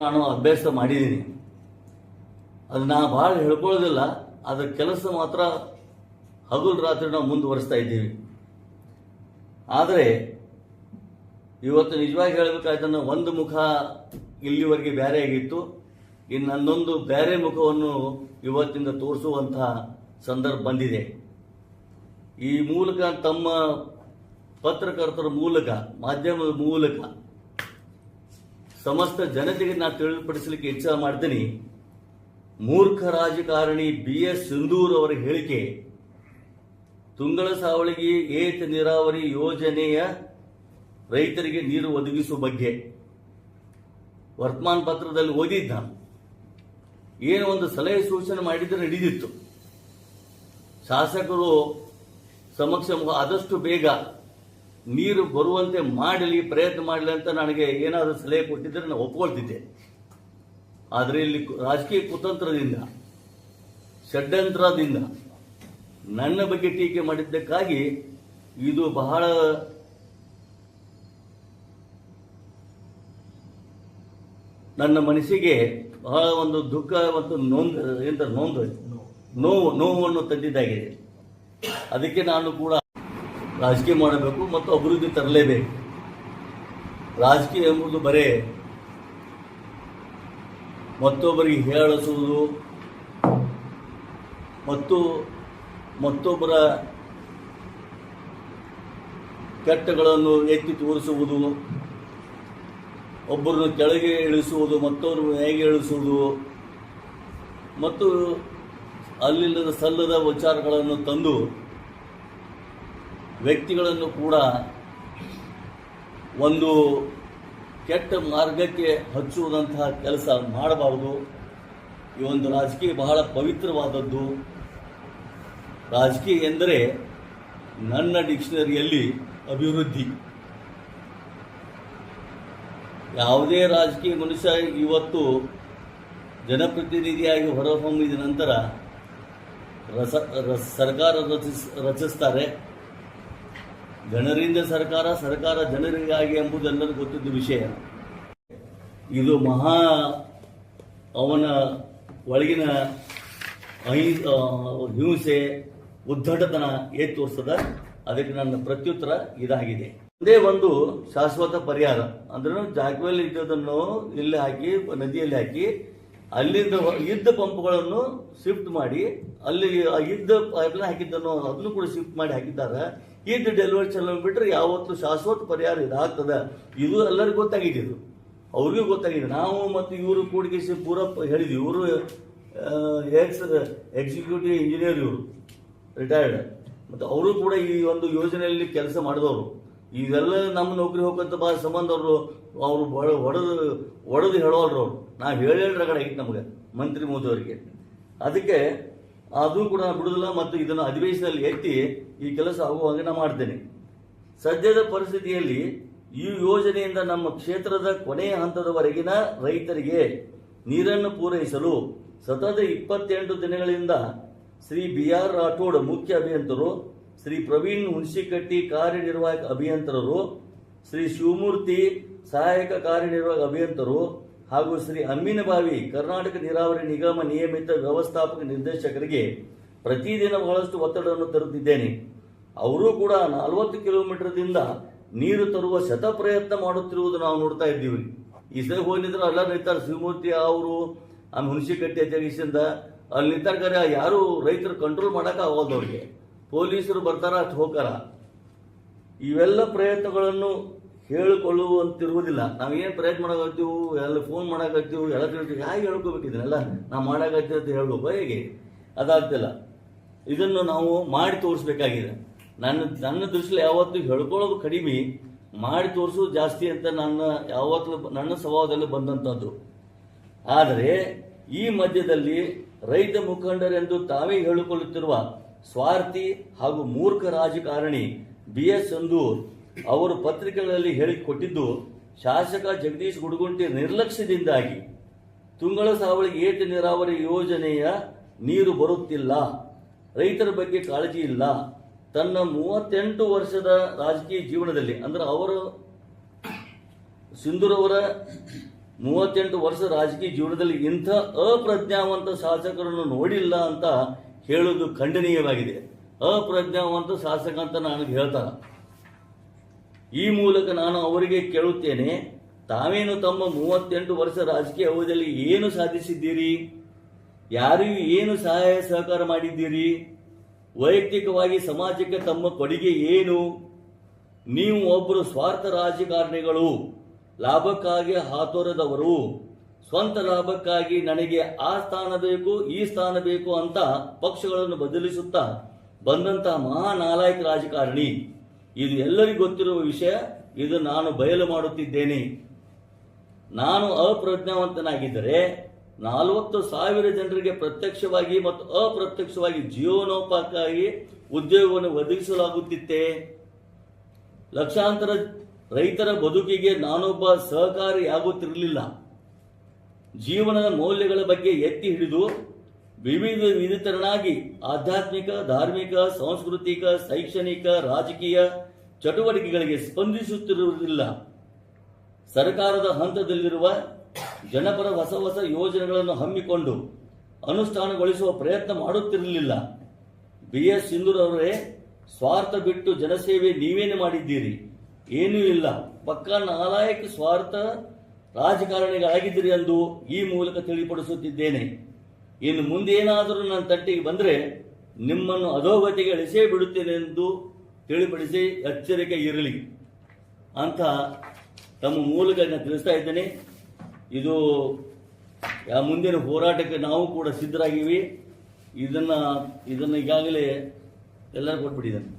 ನಾನು ಅಭ್ಯಾಸ ಮಾಡಿದ್ದೀನಿ. ಅದು ನಾ ಭಾಳ ಹೇಳ್ಕೊಳ್ಳೋದಿಲ್ಲ ಅದರ ಕೆಲಸ ಮಾತ್ರ ಹಗಲು ರಾತ್ರಿ ನಾವು ಮುಂದುವರಿಸ್ತಾ ಇದ್ದೀವಿ. ಆದರೆ ಇವತ್ತು ನಿಜವಾಗಿ ಹೇಳಬೇಕಾಯ್ತಂದ್ರೆ ಒಂದು ಮುಖ ಇಲ್ಲಿವರೆಗೆ ಬೇರೆ ಆಗಿತ್ತು. ಇನ್ನು ನನ್ನೊಂದು ಬೇರೆ ಮುಖವನ್ನು ಇವತ್ತಿಂದ ತೋರಿಸುವಂತಹ ಸಂದರ್ಭ ಬಂದಿದೆ. ಈ ಮೂಲಕ ತಮ್ಮ ಪತ್ರಕರ್ತರ ಮೂಲಕ, ಮಾಧ್ಯಮದ ಮೂಲಕ ಸಮಸ್ತ ಜನತೆಗೆ ನಾನು ತಿಳಿಪಡಿಸಲಿಕ್ಕೆ ಇಚ್ಛೆ ಮಾಡ್ತೀನಿ. ಮೂರ್ಖ ರಾಜಕಾರಣಿ ಬಿ ಎಸ್ ಸಿಂಧೂರ್ ಅವರ ಹೇಳಿಕೆ, ತುಂಗಳ ಸಾವಳಿಗೆ ಏತ ನೀರಾವರಿ ಯೋಜನೆಯ ರೈತರಿಗೆ ನೀರು ಒದಗಿಸುವ ಬಗ್ಗೆ. ವರ್ತಮಾನ ಪತ್ರದಲ್ಲಿ ಓದಿದ್ದ, ಏನು ಒಂದು ಸಲಹೆ ಸೂಚನೆ ಮಾಡಿದ್ರೆ ನಡೆದಿತ್ತು ಶಾಸಕರು ಸಮಕ್ಷ ಆದಷ್ಟು ಬೇಗ ನೀರು ಬರುವಂತೆ ಮಾಡಲಿ, ಪ್ರಯತ್ನ ಮಾಡಲಿ ಅಂತ ನನಗೆ ಏನಾದರೂ ಸಲಹೆ ಕೊಟ್ಟಿದ್ದರೆ ನಾನು ಒಪ್ಕೊಳ್ತಿದ್ದೆ. ಆದರೆ ಇಲ್ಲಿ ರಾಜಕೀಯ ಕುತಂತ್ರದಿಂದ, ಷಡ್ಯಂತ್ರದಿಂದ ನನ್ನ ಬಗ್ಗೆ ಟೀಕೆ ಮಾಡಿದ್ದಕ್ಕಾಗಿ ಇದು ಬಹಳ ನನ್ನ ಮನಸ್ಸಿಗೆ ಬಹಳ ಒಂದು ದುಃಖ ಮತ್ತು ನೋಂದ ಎಂತ ನೋಂದು ನೋವು, ನೋವನ್ನು ತಂದಿದ್ದಾಗಿದೆ. ಅದಕ್ಕೆ ನಾನು ಕೂಡ ರಾಜಕೀಯ ಮಾಡಬೇಕು ಮತ್ತು ಅಭಿವೃದ್ಧಿ ತರಲೇಬೇಕು. ರಾಜಕೀಯ ಎಂಬುದು ಬರೇ ಮತ್ತೊಬ್ಬರಿಗೆ ಹೇಳಿಸುವುದು ಮತ್ತು ಮತ್ತೊಬ್ಬರ ಕೆಟ್ಟಗಳನ್ನು ಎತ್ತಿ ತೋರಿಸುವುದು, ಒಬ್ಬರನ್ನು ಕೆಳಗೆ ಇಳಿಸುವುದು ಮತ್ತೊಬ್ಬರು ಹೇಗೆ ಇಳಿಸುವುದು, ಮತ್ತು ಅಲ್ಲಿಲ್ಲದ ಸಲ್ಲದ ವಿಚಾರಗಳನ್ನು ತಂದು ವ್ಯಕ್ತಿಗಳನ್ನು ಕೂಡ ಒಂದು ಕೆಟ್ಟ ಮಾರ್ಗಕ್ಕೆ ಹಚ್ಚುವುದಂತಹ ಕೆಲಸ ಮಾಡಬಾರದು. ಈ ಒಂದು ರಾಜಕೀಯ ಬಹಳ ಪವಿತ್ರವಾದದ್ದು. ರಾಜಕೀಯ ಎಂದರೆ ನನ್ನ ಡಿಕ್ಷನರಿಯಲ್ಲಿ ಅಭಿವೃದ್ಧಿ. ಯಾವುದೇ ರಾಜಕೀಯ ಮನುಷ್ಯ ಇವತ್ತು ಜನಪ್ರತಿನಿಧಿಯಾಗಿ ಹೊರಹೊಮ್ಮಿದ ನಂತರ ರಸ, ಸರ್ಕಾರ ರಚಿಸ್, ರಚಿಸ್ತಾರೆ. ಜನರಿಂದ ಸರ್ಕಾರ ಸರ್ಕಾರ ಜನರಿಗಾಗಿ ಎಂಬುದೆಲ್ಲರಿಗೂ ಗೊತ್ತಿದ್ದ ವಿಷಯ. ಇದು ಮಹಾ ಅವನ ಒಳಗಿನ ಅಹಿ ಹಿಂಸೆ ಉದ್ದಟತನ ಏ ತೋರಿಸ್ತದ ಅದಕ್ಕೆ ನನ್ನ ಪ್ರತ್ಯುತ್ತರ ಇದಾಗಿದೆ. ಒಂದೇ ಒಂದು ಶಾಶ್ವತ ಪರಿಹಾರ. ಅಂದ್ರೆ ಜಾಗದಲ್ಲಿ ಇದ್ದದನ್ನು ಇಲ್ಲಿ ಹಾಕಿ, ನದಿಯಲ್ಲಿ ಹಾಕಿ, ಅಲ್ಲಿಂದ ಇದ್ದ ಪಂಪ್ಗಳನ್ನು ಶಿಫ್ಟ್ ಮಾಡಿ, ಅಲ್ಲಿ ಇದ್ದ ಪೈಪ್ಲೈನ್ ಹಾಕಿದ್ದನ್ನು ಅದನ್ನು ಕೂಡ ಶಿಫ್ಟ್ ಮಾಡಿ ಹಾಕಿದ್ದಾರೆ. ಇದ್ದ ಡೆಲಿವರಿ ಚಲೋ ಬಿಟ್ಟರೆ ಯಾವತ್ತು ಶಾಶ್ವತ ಪರಿಹಾರ ಇದಾಗ್ತದ. ಇದು ಎಲ್ಲರಿಗೂ ಗೊತ್ತಾಗಿದೆ ಇದು. ಅವ್ರಿಗೂ ಗೊತ್ತಾಗಿದೆ. ನಾವು ಮತ್ತು ಇವರು ಕೂಡಿಗೆ ಪೂರಪ್ಪ ಹೇಳಿದ್ವಿ. ಇವರು ಎಕ್ಸ್ ಎಕ್ಸಿಕ್ಯೂಟಿವ್ ಇಂಜಿನಿಯರ್ ಇವರು ರಿಟೈರ್ಡ್ ಮತ್ತು ಅವರು ಕೂಡ ಈ ಒಂದು ಯೋಜನೆಯಲ್ಲಿ ಕೆಲಸ ಮಾಡಿದವರು. ಇದೆಲ್ಲ ನಮ್ಮ ನೌಕರಿ ಹೋಗಂತ ಭಾಳ ಸಂಬಂಧ ಅವರು. ಅವರು ಒಡೆದು ಒಡೆದು ಹೇಳೋರು ಅವರು. ನಾವು ಹೇಳಿ ರಗಡ ಆಗಿತ್ತು ನಮಗೆ, ಮಂತ್ರಿ ಮೋದಿ ಅವರಿಗೆ. ಅದಕ್ಕೆ ಅದು ಕೂಡ ಬಿಡುದಿಲ್ಲ ಮತ್ತು ಇದನ್ನು ಅಧಿವೇಶನದಲ್ಲಿ ಎತ್ತಿ ಈ ಕೆಲಸ ಆಗುವಾಗ ನಾನು ಮಾಡ್ತೇನೆ. ಸದ್ಯದ ಪರಿಸ್ಥಿತಿಯಲ್ಲಿ ಈ ಯೋಜನೆಯಿಂದ ನಮ್ಮ ಕ್ಷೇತ್ರದ ಕೊನೆಯ ಹಂತದವರೆಗಿನ ರೈತರಿಗೆ ನೀರನ್ನು ಪೂರೈಸಲು ಸತತ ಇಪ್ಪತ್ತೆಂಟು ದಿನಗಳಿಂದ ಶ್ರೀ ಬಿ ಆರ್ ರಾಠೋಡ್ ಮುಖ್ಯ ಅಭಿಯಂತರು, ಶ್ರೀ ಪ್ರವೀಣ್ ಹುಣಸಿಕಟ್ಟಿ ಕಾರ್ಯನಿರ್ವಾಹಕ ಅಭಿಯಂತರರು, ಶ್ರೀ ಶಿವಮೂರ್ತಿ ಸಹಾಯಕ ಕಾರ್ಯನಿರ್ವಾಹಕ ಅಭಿಯಂತರು ಹಾಗೂ ಶ್ರೀ ಅಮ್ಮಿನಬಾವಿ ಕರ್ನಾಟಕ ನೀರಾವರಿ ನಿಗಮ ನಿಯಮಿತ ವ್ಯವಸ್ಥಾಪಕ ನಿರ್ದೇಶಕರಿಗೆ ಪ್ರತಿದಿನ ಬಹಳಷ್ಟು ಒತ್ತಡವನ್ನು ತರುತ್ತಿದ್ದೇನೆ. ಅವರೂ ಕೂಡ ನಲವತ್ತು ಕಿಲೋಮೀಟರ್ದಿಂದ ನೀರು ತರುವ ಶತ ಪ್ರಯತ್ನ ಮಾಡುತ್ತಿರುವುದು ನಾವು ನೋಡ್ತಾ ಇದ್ದೀವಿ. ಈ ಸಲ ಹೋಗಿದ್ರೆ ಎಲ್ಲ ನಿಂತಾರೆ ಶಿವಮೂರ್ತಿ ಅವರು ಆಮೇಲೆ ಹುಣಸಿಕಟ್ಟಿ ಜಗೀಶಿಂದ ಅಲ್ಲಿ ನಿಂತಾರ ಯಾರು ರೈತರು ಕಂಟ್ರೋಲ್ ಮಾಡಕ್ಕೆ ಆಗೋದು ಅವ್ರಿಗೆ ಪೊಲೀಸರು ಬರ್ತಾರ, ಅಷ್ಟು ಹೋಗಾರ ಇವೆಲ್ಲ ಪ್ರಯತ್ನಗಳನ್ನು ಹೇಳಿಕೊಳ್ಳುವಂತಿರುವುದಿಲ್ಲ ನಾವೇನು ಪ್ರಯತ್ನ ಮಾಡಕತ್ತೀವಿ ಎಲ್ಲ ಫೋನ್ ಮಾಡಕತ್ತೀವಿ ಎಲ್ಲ ತಿಳ್ತೀವಿ ಹೇಗೆ ಹೇಳ್ಕೋಬೇಕು ಇದನ್ನೆಲ್ಲ? ನಾವು ಮಾಡಕತ್ತೀವಿ ಅಂತ ಹೇಳ್ಬೇಕು. ಹೇಗೆ? ಅದಾಗ್ತಿಲ್ಲ. ಇದನ್ನು ನಾವು ಮಾಡಿ ತೋರಿಸ್ಬೇಕಾಗಿದೆ. ನನ್ನ ನನ್ನ ದೃಷ್ಟಿಯಲ್ಲಿ ಯಾವತ್ತೂ ಹೇಳ್ಕೊಳ್ಳೋದು ಕಡಿಮೆ, ಮಾಡಿ ತೋರಿಸೋದು ಜಾಸ್ತಿ ಅಂತ ನನ್ನ, ಯಾವತ್ತೂ ನನ್ನ ಸ್ವಭಾವದಲ್ಲಿ ಬಂದಂಥದ್ದು ಆದರೆ, ಈ ಮಧ್ಯದಲ್ಲಿ ರೈತ ಮುಖಂಡರೆಂದು ತಾವೇ ಹೇಳಿಕೊಳ್ಳುತ್ತಿರುವ ಸ್ವಾರ್ಥಿ ಹಾಗೂ ಮೂರ್ಖ ರಾಜಕಾರಣಿ ಬಿ ಎಸ್ ಸಂದೂರ್ ಅವರು ಪತ್ರಿಕೆಗಳಲ್ಲಿ ಹೇಳಿಕೊಟ್ಟಿದ್ದು, ಶಾಸಕ ಜಗದೀಶ್ ಗುಡಗುಂಟಿ ನಿರ್ಲಕ್ಷ್ಯದಿಂದಾಗಿ ತುಂಗಳ ಸಾವಳಿ ಏತ ನೀರಾವರಿ ಯೋಜನೆಯ ನೀರು ಬರುತ್ತಿಲ್ಲ, ರೈತರ ಬಗ್ಗೆ ಕಾಳಜಿ ಇಲ್ಲ. ತನ್ನ ಮೂವತ್ತೆಂಟು ವರ್ಷದ ರಾಜಕೀಯ ಜೀವನದಲ್ಲಿ, ಅಂದ್ರೆ ಅವರು ಸಿಂಧೂರವರ ಮೂವತ್ತೆಂಟು ವರ್ಷ ರಾಜಕೀಯ ಜೀವನದಲ್ಲಿ ಇಂಥ ಅಪ್ರಜ್ಞಾವಂತ ಶಾಸಕರನ್ನು ನೋಡಿಲ್ಲ ಅಂತ ಹೇಳುವುದು ಖಂಡನೀಯವಾಗಿದೆ. ಅಪ್ರಜ್ಞಾವಂತ ಶಾಸಕ ಅಂತ ನನಗೆ ಹೇಳ್ತಾರ ಈ ಮೂಲಕ ನಾನು ಅವರಿಗೆ ಕೇಳುತ್ತೇನೆ, ತಾವೇನು ತಮ್ಮ ಮೂವತ್ತೆಂಟು ವರ್ಷ ರಾಜಕೀಯ ಅವಧಿಯಲ್ಲಿ ಏನು ಸಾಧಿಸಿದ್ದೀರಿ? ಯಾರಿಗೂ ಏನು ಸಹಾಯ ಸಹಕಾರ ಮಾಡಿದ್ದೀರಿ? ವೈಯಕ್ತಿಕವಾಗಿ ಸಮಾಜಕ್ಕೆ ತಮ್ಮ ಕೊಡುಗೆ ಏನು? ನೀವು ಒಬ್ಬರು ಸ್ವಾರ್ಥ ರಾಜಕಾರಣಿಗಳು, ಲಾಭಕ್ಕಾಗಿ ಹಾತೊರೆದವರು, ಸ್ವಂತ ಲಾಭಕ್ಕಾಗಿ ನನಗೆ ಆ ಸ್ಥಾನ ಬೇಕು, ಈ ಸ್ಥಾನ ಬೇಕು ಅಂತ ಪಕ್ಷಗಳನ್ನು ಬದಲಿಸುತ್ತಾ ಬಂದಂತಹ ಮಹಾನಾಲಾಯಕ ರಾಜಕಾರಣಿ. ಇದು ಎಲ್ಲರಿಗೂ ಗೊತ್ತಿರುವ ವಿಷಯ, ಇದು ನಾನು ಬಯಲು ಮಾಡುತ್ತಿದ್ದೇನೆ. ನಾನು ಅಪ್ರಜ್ಞಾವಂತನಾಗಿದ್ದರೆ ನಲವತ್ತು ಸಾವಿರ ಜನರಿಗೆ ಪ್ರತ್ಯಕ್ಷವಾಗಿ ಮತ್ತು ಅಪ್ರತ್ಯಕ್ಷವಾಗಿ ಜೀವನೋಪಾಯಕ್ಕಾಗಿ ಉದ್ಯೋಗವನ್ನು ಒದಗಿಸಲಾಗುತ್ತಿತ್ತೆ. ಲಕ್ಷಾಂತರ ರೈತರ ಬದುಕಿಗೆ ನಾನೊಬ್ಬ ಸಹಕಾರಿಯಾಗುತ್ತಿರಲಿಲ್ಲ. ಜೀವನದ ಮೌಲ್ಯಗಳ ಬಗ್ಗೆ ಎತ್ತಿ ಹಿಡಿದು ವಿವಿಧ ವಿಧತರನಾಗಿ ಆಧ್ಯಾತ್ಮಿಕ, ಧಾರ್ಮಿಕ, ಸಾಂಸ್ಕೃತಿಕ, ಶೈಕ್ಷಣಿಕ, ರಾಜಕೀಯ ಚಟುವಟಿಕೆಗಳಿಗೆ ಸ್ಪಂದಿಸುತ್ತಿರುವುದಿಲ್ಲ. ಸರ್ಕಾರದ ಹಂತದಲ್ಲಿರುವ ಜನಪರ ಹೊಸ ಹೊಸ ಯೋಜನೆಗಳನ್ನು ಹಮ್ಮಿಕೊಂಡು ಅನುಷ್ಠಾನಗೊಳಿಸುವ ಪ್ರಯತ್ನ ಮಾಡುತ್ತಿರಲಿಲ್ಲ. ಬಿ. ಎಸ್. ಅವರೇ, ಸ್ವಾರ್ಥ ಬಿಟ್ಟು ಜನಸೇವೆ ನೀವೇನು ಮಾಡಿದ್ದೀರಿ? ಏನೂ ಇಲ್ಲ. ಪಕ್ಕ ನಾಲಾಯಕ ಸ್ವಾರ್ಥ ರಾಜಕಾರಣಿಗಳಾಗಿದ್ದೀರಿ ಎಂದು ಈ ಮೂಲಕ ತಿಳಿಪಡಿಸುತ್ತಿದ್ದೇನೆ. ಇನ್ನು ಮುಂದೇನಾದರೂ ನನ್ನ ತಟ್ಟಿಗೆ ಬಂದರೆ ನಿಮ್ಮನ್ನು ಅಧೋಗತಿಗೆ ಇಳಿಸೇ ಬಿಡುತ್ತೇನೆ ಎಂದು ತಿಳಿಪಡಿಸಿ ಎಚ್ಚರಿಕೆ ಇರಲಿ ಅಂತ ತಮ್ಮ ಮೂಲಕ ನಾನು ತಿಳಿಸ್ತಾ ಇದ್ದೇನೆ. ಇದು ಮುಂದಿನ ಹೋರಾಟಕ್ಕೆ ನಾವು ಕೂಡ ಸಿದ್ಧರಾಗಿವಿ. ಇದನ್ನು ಇದನ್ನು ಈಗಾಗಲೇ ಎಲ್ಲರೂ ಕೊಟ್ಬಿಟ್ಟಿದ್ದೇನೆ